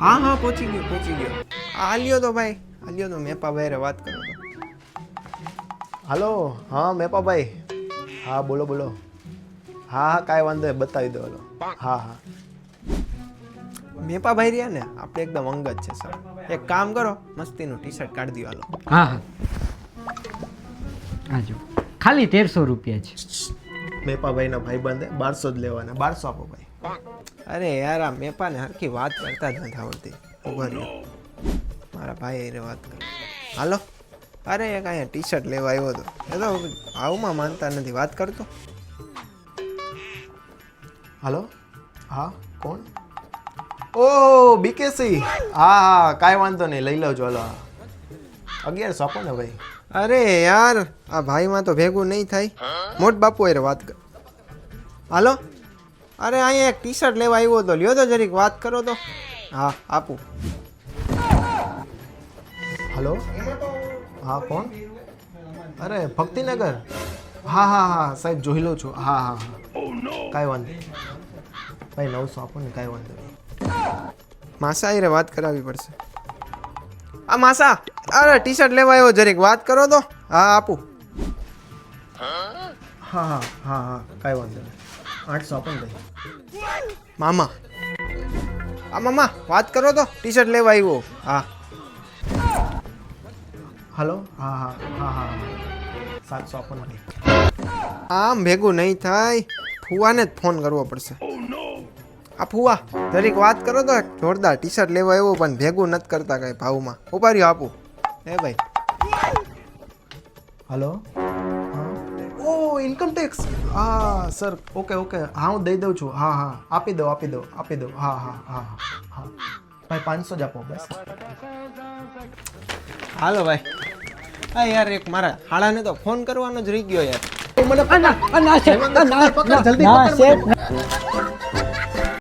હા હા પહોંચી ગયો પહોંચી ગયો. આ લ્યો તો ભાઈ આ લ્યો તો મેપા ભાઈ વાત કરો હાલો હા મેપાભાઈ. હા બોલો બોલો. હા હા કાંઈ વાંધો નહીં બતાવી દો હાલો. હા હા. મેપા ભાઈ રહ્યા ને આપણે એકદમ અંગત છે સર. એક કામ કરો મસ્તીનું ટી શર્ટ કાઢી દો હાલો. હા હા. હા જો ખાલી તેરસો રૂપિયા છે. મેપાભાઈના ભાઈબંધે બારસો જ લેવાના બારસો આપો ભાઈ. અરે યાર આ મેપાને હરખી વાત કરતા જ નથી આવડતી. ઊભા રહ્યો. મારા ભાઈ હારે વાત કરો. હાલો. અરે એક અહીંયા ટી શર્ટ લેવા આવ્યો હતો. એ તો આવુંમાં માનતા નથી. વાત કરતો. હાલો. હા કોણ? ઓ બીકેસી હા હા કાંઈ વાંધો નહીં. લઈ લઉં હાલો હા. અગિયારસો આપો ને ભાઈ. અરે યાર આ ભાઈમાં તો ભેગું નહીં થાય. મોટ બાપુ હારે વાત કર. હાલો. અરે અહીંયા એક ટી શર્ટ લેવા આવ્યો હતો. લ્યો તો જરીક વાત કરો તો. હા, આપું. હલો? હા, કોણ? અરે, ભક્તિનગર? હા હા હા, સાહેબ, જોઈ લઉં છું. હા હા હા. કાંઈ વાંધો. ભાઈ, નવસો આપો ને, કાંઈ વાંધો નહીં. માસા રે વાત કરાવવી પડશે. આ માસા, અરે ટી શર્ટ લેવા આવ્યો, જરીક વાત કરો તો. હા, આપું. હા હા હા હા, કાંઈ વાંધો નહીં. આઠસો પણ ભાઈ મામા. આ મામા વાત કરો તો. ટી શર્ટ લેવા આવ્યો. હા. હલો? હા હા હા હા સાતસો આપો ને આમ ભેગું નહીં થાય. ફુવાને જ ફોન કરવો પડશે. આ ફુવા જરીક વાત કરો તો જોરદાર ટી શર્ટ લેવા આવ્યો પણ ભેગું નથી કરતા કઈ ભાવમાં. ઊભા આપું. હે ભાઈ. હલો? ઇન્કમ ટેક્સ હા સર ઓકે ઓકે હા હું દઈ દઉં છું હા હા આપી દો આપી દો આપી દો હા હા હા હા ભાઈ પાંચસો જ આપો બસ હાલો ભાઈ હા યાર એક મારા હાળાને તો ફોન કરવાનો જ રહી ગયો યાર મને જલ્દી પકડ મને.